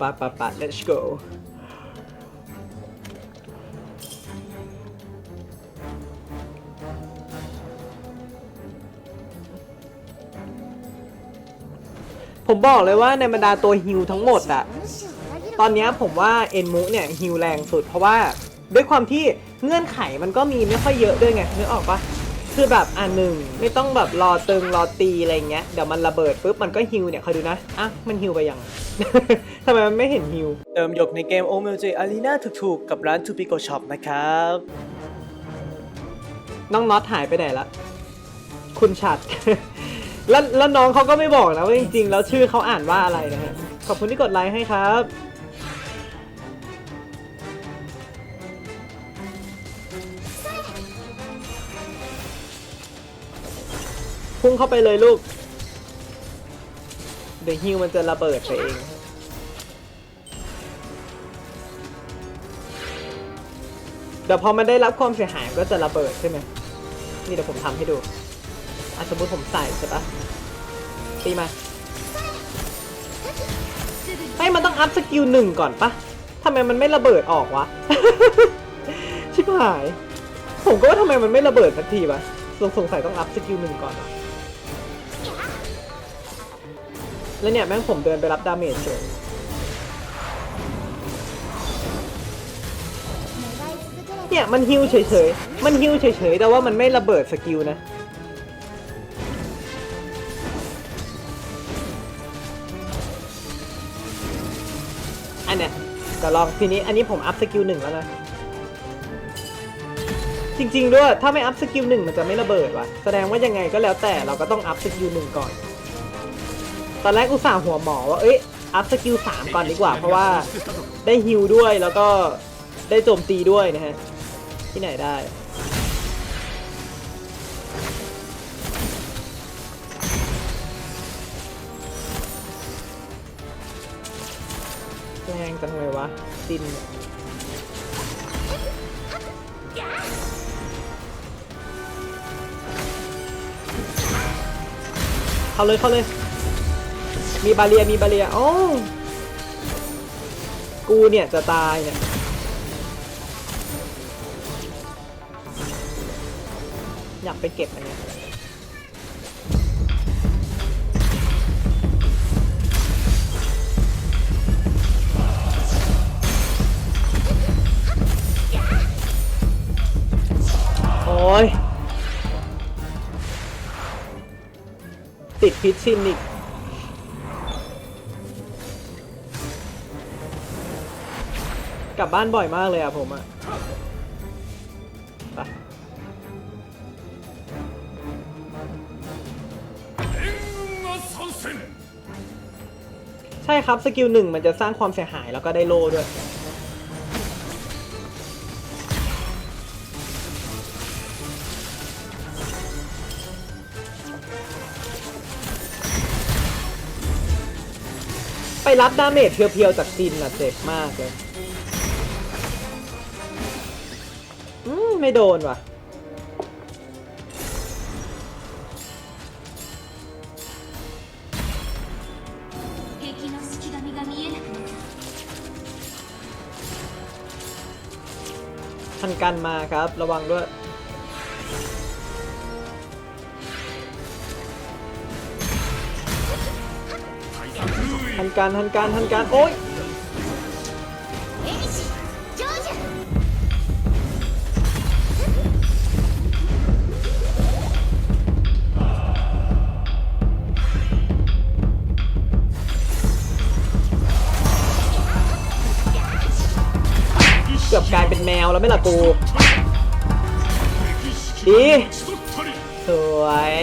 ปะปะปะ let's go ผมบอกเลยว่าในบรรดาตัวฮิลทั้งหมดอะตอนนี้ผมว่าเอ็นมุเนี่ยฮิลแรงสุด เพราะว่าด้วยความที่เงื่อนไขมันก็มีไม่ค่อยเยอะด้วยไงนึกออกปะ คือแบบอ่าหนึ่งไม่ต้องแบบรอตึงรอตีอะไรเงี้ยเดี๋ยวมันระเบิดปุ๊บมันก็ฮิลเนี่ยคอยดูนะอะมันฮิลไปยัง ทำไมมันไม่เห็นฮิลเติมหยกในเกม o m l j Arena ถูกๆ กับร้าน Tupico Shop นะครับ น้องน็อตหายไปไหนละคุณชัด แล้วแล้วน้องเขาก็ไม่บอกนะว่าจริงๆ แล้วชื่อเขาอ่านว่าอะไรนะฮะขอบคุณที่กดไลค์ให้ครับ พุ่งเข้าไปเลยลูก เดี๋ยวฮิวมันจะระเบิดไปเองเดี๋ยวพอมันได้รับความเสียหายก็จะระเบิดใช่ไหมนี่เดี๋ยวผมทำให้ดูอะสมมติผมใส่ใช่ปะตีมาไม่มันต้องอัพสกิลหนึ่งก่อนปะทำไมมันไม่ระเบิดออกวะ ชิบหาย ผมก็ว่าทำไมมันไม่ระเบิดสักทีวะสงสงสัยต้องอัพสกิลหนึ่งก่อนวะ แล้วเนี่ยแม่งผมเดินไปรับดาเมจเฉยเนี่ยมันฮิวเฉยๆ มันฮิวเฉยๆ แต่ว่ามันไม่ระเบิดสกิลนะ อันเนี้ยจะลองทีนี้อันนี้ผมอัพสกิลหนึ่งแล้วนะ จริงๆด้วยถ้าไม่อัพสกิลหนึ่งมันจะไม่ระเบิดว่ะ แสดงว่ายังไงก็แล้วแต่เราก็ต้องอัพสกิลหนึ่งก่อน ตอนแรกอุตส่าห์หัวหมอว่าเอ้ยอัพสกิลสามก่อนดีกว่า เพราะว่าได้ฮิลด้วยแล้วก็ได้โจมตีด้วยนะฮะ ที่ไหนได้แรงจังเลยวะดินเนี่ยเข้าเลยเข้าเลย มีบาเรียมีบาเรียโอ้กูเนี่ยจะตายเนี่ยอยากไปเก็บอันเนี้ยโอ้ยติดพิษชินอีก กลับบ้านบ่อยมากเลยอะผมอะไปใช่ครับสกิลหนึ่งมันจะสร้างความเสียหายแล้วก็ได้โล่ด้วยไปรับดาเมจเพียวๆจากจินอะเจ็บมากเลย ไม่โดนว่ะ ทันกันมาครับ ระวังด้วยทันการทันการทันการโอ๊ย นแมวแล้วไม่ล่ะกูดีสวย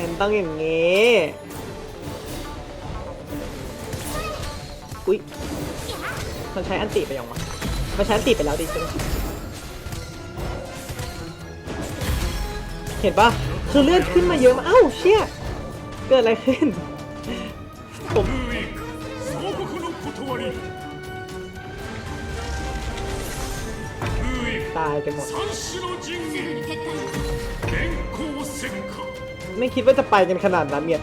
ยังต้องอย่างงี้อุ๊ยมันใช้อันติไปยังวะมันใช้อันติไปแล้วดิใช่ไหมเห็นปะคือเลือดขึ้นมาเยอะมากเอ้าเชี่ยเกิดอะไรขึ้นายกันหมด ไม่คิดว่าจะไปกันขนาดนั้นเนี่ย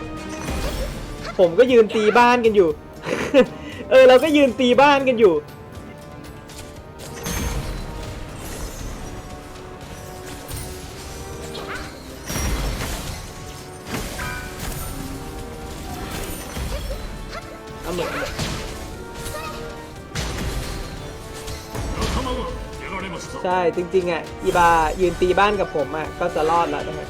ผมก็ยืนตีบ้านกันอยู่ เออเราก็ยืนตีบ้านกันอยู่ เอาหมื ใช่ จริงๆอะอีบายืนตีบ้านกับผมอะก็จะรอดแล้วนะฮะ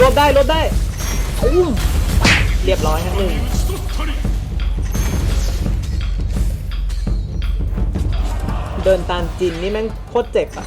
ลบได้ลดได้อู้เรียบร้อยฮะหนึ่งเดินตามจินนี่แม่งโคตรเจ็บอะ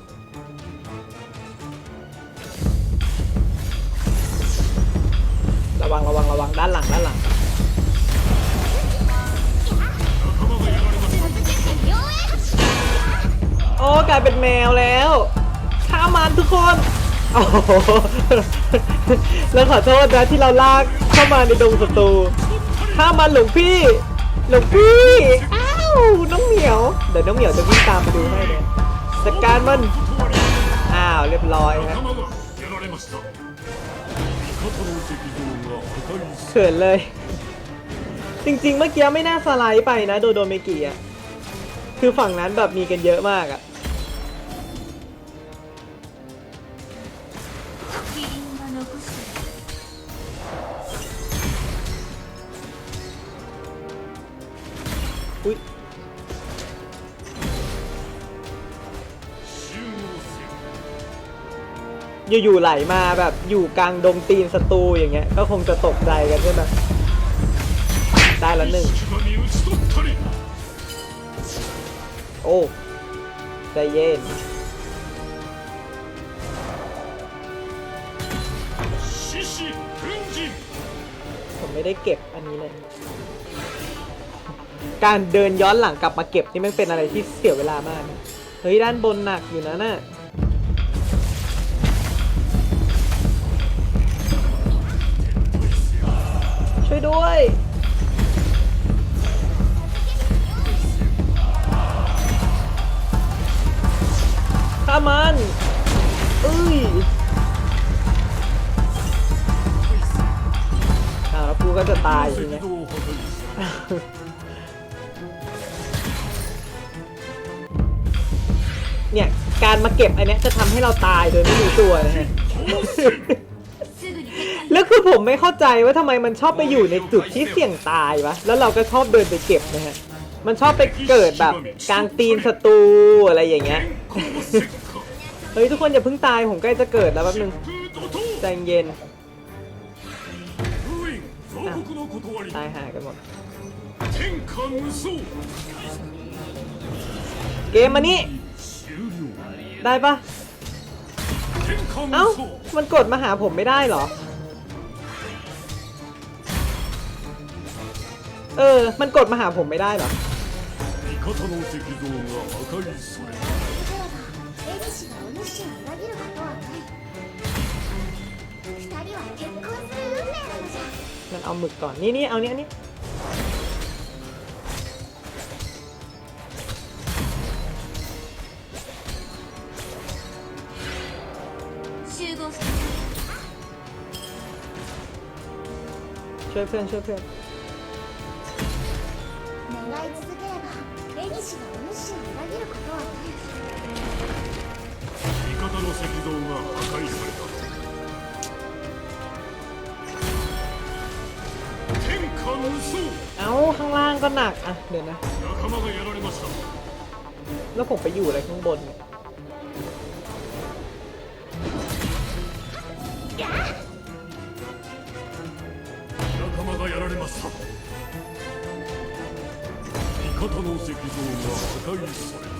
วังระวังระวังด้านหลังด้านหลังโอ้กลายเป็นแมวแล้วข้ามันทุกคนโอ้แล้วขอโทษนะที่เราลากเข้ามาในดงศัตรูข้ามันหลวงพี่หลวงพี่อ้าวน้องเหมียวเดี๋ยวน้องเหมียวจะวิ่งตามมาดูให้เลยจัดการมันอ้าวเรียบร้อยครับ เขินเลย จริง ๆ เมื่อกี้ไม่น่าสไลด์ไปนะ โดโดเมกิอะ คือฝั่งนั้นแบบมีกันเยอะมากอะ อยู่ๆไหลมาแบบอยู่กลางดงตีนศัตรูอย่างเงี้ย ก็คงจะตกใจกันใช่ไหมได้แล้วหนึ่งโอ้ใจเย็นผมไม่ได้เก็บอันนี้เลย การเดินย้อนหลังกลับมาเก็บนี่มันเป็นอะไรที่เสียเวลามาก เฮ้ยด้านบนหนักอยู่นะน่ะ ด้วย ข้ามันเอ้ยอ้าวแล้วกูก็จะตายใช่ไหมเนี่ย การมาเก็บอันนี้จะทำให้เราตายโดยไม่รู้ตัวนะฮะ แล้วคือผมไม่เข้าใจว่าทำไมมันชอบไปอยู่ในจุดที่เสี่ยงตายวะ แล้วเราก็ชอบเดินไปเก็บนะฮะ มันชอบไปเกิดแบบกลางตีนศัตรูอะไรอย่างเงี้ย เฮ้ยทุกคนอย่าเพิ่งตายผมใกล้จะเกิดแล้วแป๊บนึงใจเย็นตายหายกันหมด เกมมานี่ ได้ปะเอ้า มันกดมาหาผมไม่ได้เหรอ เออ มันกดมาหาผมไม่ได้หรอมันเอาหมึกก่อน นี่นี่เอาเนี้ยนี่ช่วยเพื่อนช่วยเพื่อน の石像が破壊された天下無双 เอ้า ข้างล่างก็หนัก อ่ะ เดี๋ยวนะ 仲間がやられました แล้วผมไปอยู่อะไรข้างบนเนี่ย 仲間がやられました味方の石像が破壊された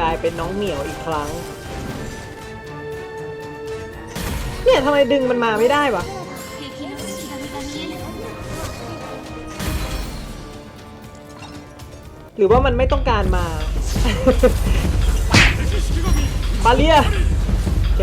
กลายเป็นน้องเหมียวอีกครั้ง เนี่ยทำไมดึงมันมาไม่ได้วะหรือว่ามันไม่ต้องการมา บาเลียโอเค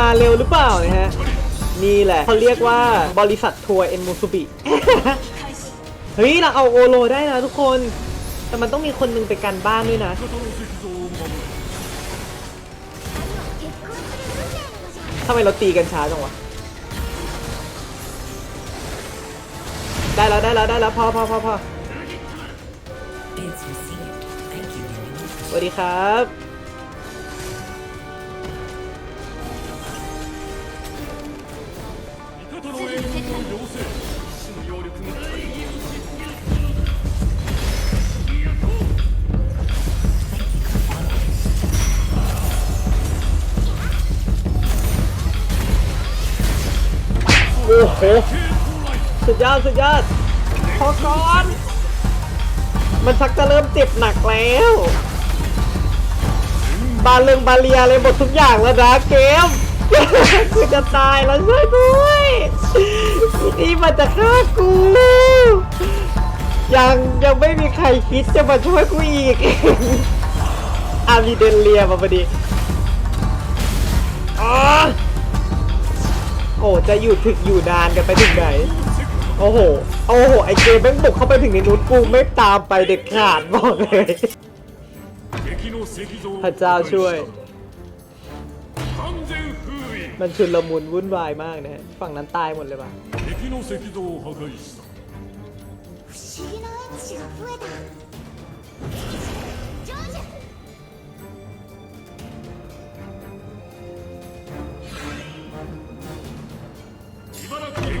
มาเร็วหรือเปล่านะฮะ นี่แหละเขาเรียกว่าบริษัททัวร์เอ็นมซูบิ เฮ้ย เราเอาโอโรได้นะทุกคน แต่มันต้องมีคนหนึ่งไปกันบ้านด้วยนะ ทำไมเราตีกันช้าจังวะ ได้แล้วได้แล้วได้แล้วพอพอพอพอสวัสดีครับ โอ้โหสุดยอดสุดยอดพอก่อน มันชักจะเริ่มเจ็บหนักแล้ว บาเริงบาเลียอะไรหมดทุกอย่างแล้วนะเกมคือจะตายแล้วช่วยด้วยนี่มันจะฆ่ากูยังยังไม่มีใครคิดจะมาช่วยกูอีกอามีเดนเลียมาพอดีอ๋อ โอ้จะอยู่ถึงอยู่นานกันไปถึงไหน โอ้โห โอ้โห ไอเกมแม่งบุกเข้าไปถึงในนู้นกูไม่ตามไปเด็ดขาดบอกเลย พระเจ้าช่วย มันชุนละมุนวุ่นวายมากนะฮะ ฝั่งนั้นตายหมดเลยป่ะ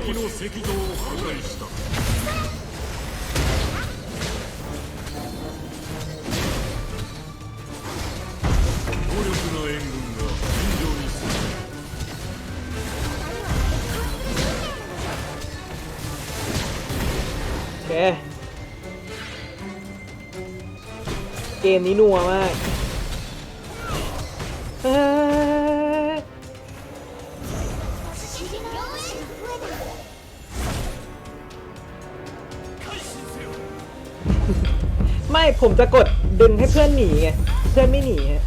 敵の石像を破壊した強力な援軍が尋常にする โอเค เกมนี้นัวมาก ไม่ผมจะกดดึงให้เพื่อนหนีไงเพื่อนไม่หนีฮะ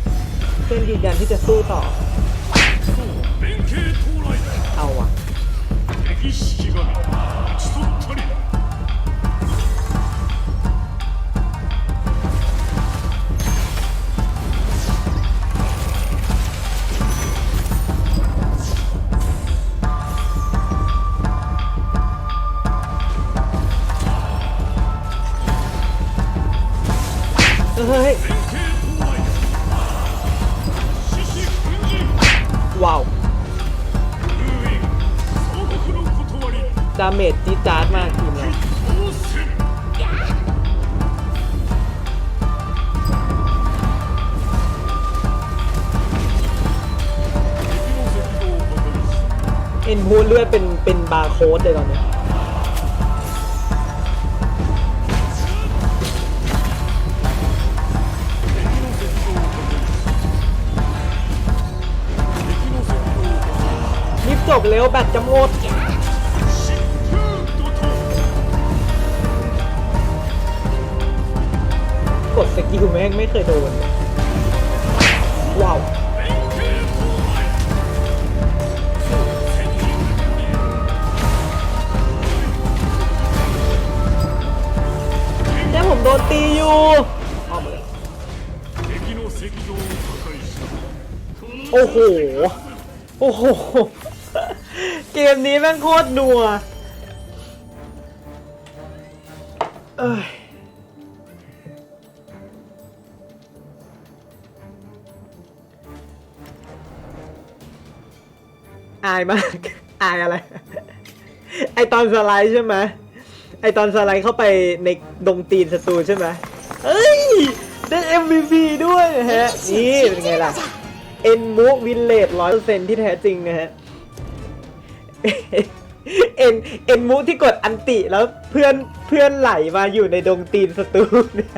เพื่อนยืนยันที่จะสู้ต่อ อินพูดเลือดเป็นเป็นบาร์โค้ดเลยตอนเนี้ยรีบจบเร็วแบตจะหมดกดสกิลแม่งไม่เคยโดน ว้าว โอ้โห โอ้โห เกมนี้แม่งโคตรนัวอ้ยอายมาก อายอะไร ไอตอนสไลด์ใช่ไหมไอตอนสไลด์เข้าไปในดงตีนศัตรูใช่ไหมเอ้ย ได้ MVP ด้วยฮะ นี่เป็นไงล่ะ เอ็นมูวินเลดร้อยเปอร์เซ็นที่แท้จริงนะฮะเอ็นเอ็นมูที่กดอันติแล้วเพื่อนเพื่อนไหลมาอยู่ในดงตีนศัตรูเนี่ย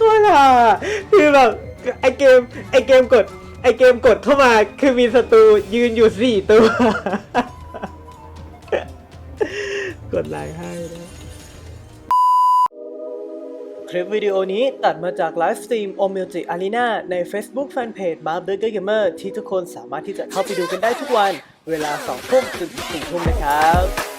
ก็ล่ะคือแบบไอเกมไอเกมกด ไอเกมกดเข้ามาคือมีศัตรูยืนอยู่สี่ตัว กดไลค์ให้นะ คลิปวิดีโอนี้ตัดมาจากไลฟ์สตรีม o m u s i c Arena ใน Facebook Fanpage b a r b e r Gamer ที่ทุกคนสามารถที่จะเข้าไปดูกันได้ทุกวัน เวลา2ทุ่มถึง4ทุ่มนะครับ